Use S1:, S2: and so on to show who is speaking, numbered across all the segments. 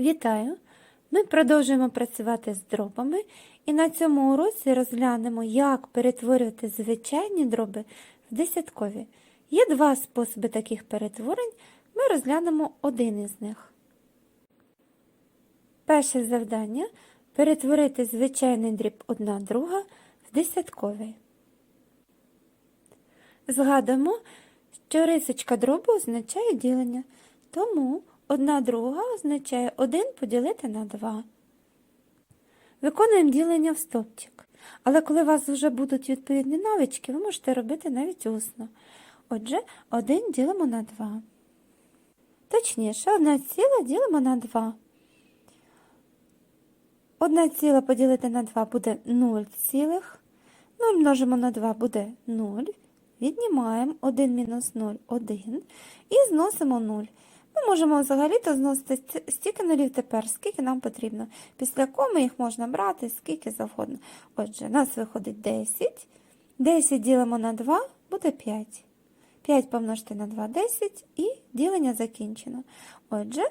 S1: Вітаю! Ми продовжуємо працювати з дробами і на цьому уроці розглянемо, як перетворювати звичайні дроби в десяткові. Є два способи таких перетворень, ми розглянемо один із них. Перше завдання перетворити звичайний дріб одна друга в десятковий. Згадуємо, що рисочка дробу означає ділення, тому одна друга означає 1 поділити на 2. Виконуємо ділення в стопчик. Але коли у вас вже будуть відповідні навички, ви можете робити навіть усно. Отже, 1 ділимо на 2. Точніше, 1 ціла ділимо на 2. 1 ціла поділити на 2 буде 0 цілих. 0 множимо на 2 буде 0. Віднімаємо 1 мінус 0 1 і зносимо 0. Ми можемо взагалі-то зносити стільки нулів тепер, скільки нам потрібно. Після коми їх можна брати скільки завгодно. Отже, у нас виходить 10. 10 ділимо на 2, буде 5. 5 помножити на 2 10 і ділення закінчено. Отже,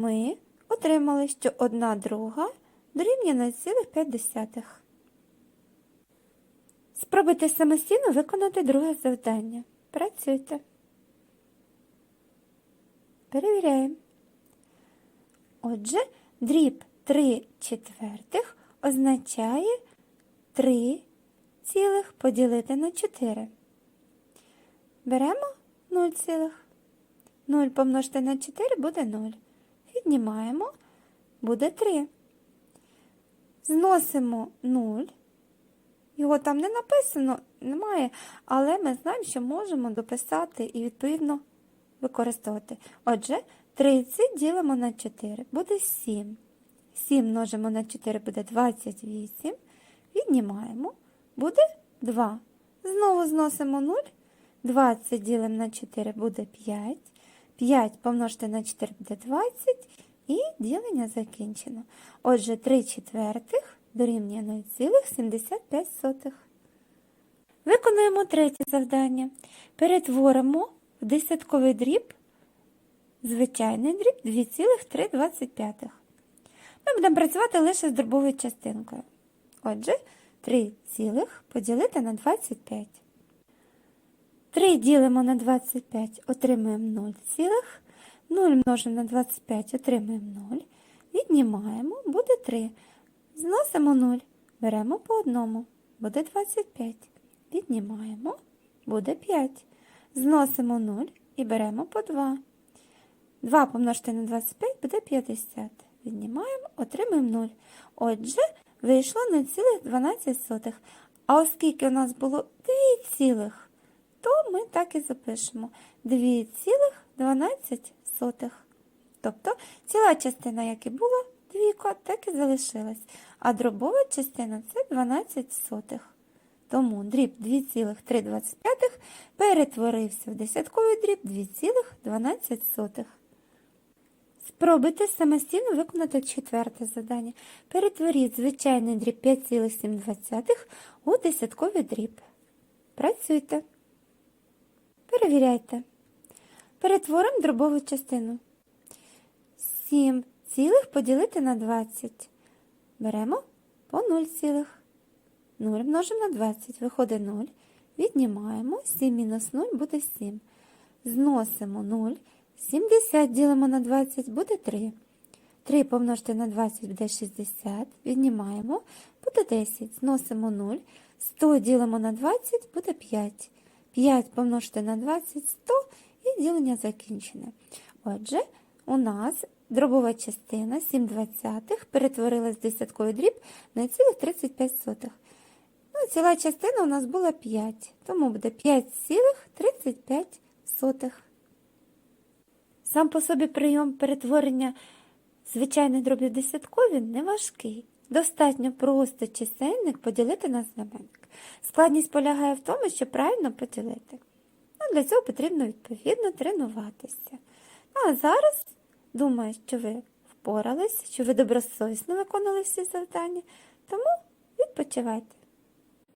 S1: ми отримали, що 1 друга дорівнює 0,5. Спробуйте самостійно виконати друге завдання. Працюйте. Перевіряємо. Отже, дріб 3 четвертих означає 3 цілих поділити на 4. Беремо 0 цілих. 0 помножити на 4 буде 0. Віднімаємо, буде 3. Зносимо 0. Його там не написано, немає, але ми знаємо, що можемо дописати і, відповідно, використовувати. Отже, 30 ділимо на 4, буде 7. 7 множимо на 4 буде 28. Віднімаємо, буде 2. Знову зносимо 0. 20 ділимо на 4 буде 5. 5 помножити на 4 буде 20. І ділення закінчено. Отже, 3 четвертих дорівнює 0,75. Виконуємо третє завдання. Перетворимо десятковий дріб звичайний дріб 2,325. Ми будемо працювати лише з дробовою частинкою. Отже, 3 цілих поділити на 25. 3 ділимо на 25, отримуємо 0 цілих. 0 множимо на 25, отримуємо 0. Віднімаємо, буде 3. Зносимо 0, беремо по одному, буде 25. Віднімаємо, буде 5. Зносимо 0 і беремо по 2. 2 помножити на 25 буде 50. Віднімаємо, отримаємо 0. Отже, вийшло 0,12. А оскільки у нас було 2 цілих, то ми так і запишемо 2,12. Тобто ціла частина, як і була, двійко, так і залишилась. А дробова частина це 12 сотих. Тому дріб 2,325 перетворився в десятковий дріб 2,12. Спробуйте самостійно виконати четверте завдання. Перетворіть звичайний дріб 5,7 у десятковий дріб. Працюйте. Перевіряйте. Перетворимо дробову частину. 7 цілих поділити на 20. Беремо по 0 цілих. 0 множимо на 20, виходить 0. Віднімаємо, 7 мінус 0 буде 7. Зносимо 0. 70 ділимо на 20, буде 3. 3 помножити на 20 буде 60. Віднімаємо, буде 10. Зносимо 0. 100 ділимо на 20, буде 5. 5 помножити на 20, 100 і ділення закінчене. Отже, у нас дробова частина 7 двадцятих перетворилась в десятковий дріб на цілих 35 сотих. Ну, ціла частина у нас була 5, тому буде 5,35. Сам по собі прийом перетворення звичайних дробів десяткові не важкий. Достатньо просто чисельник поділити на знаменник. Складність полягає в тому, щоб правильно поділити. Ну, Для цього потрібно відповідно тренуватися. Ну, а зараз думаю, що ви впорались, що ви добросовісно виконали всі завдання, тому відпочивайте.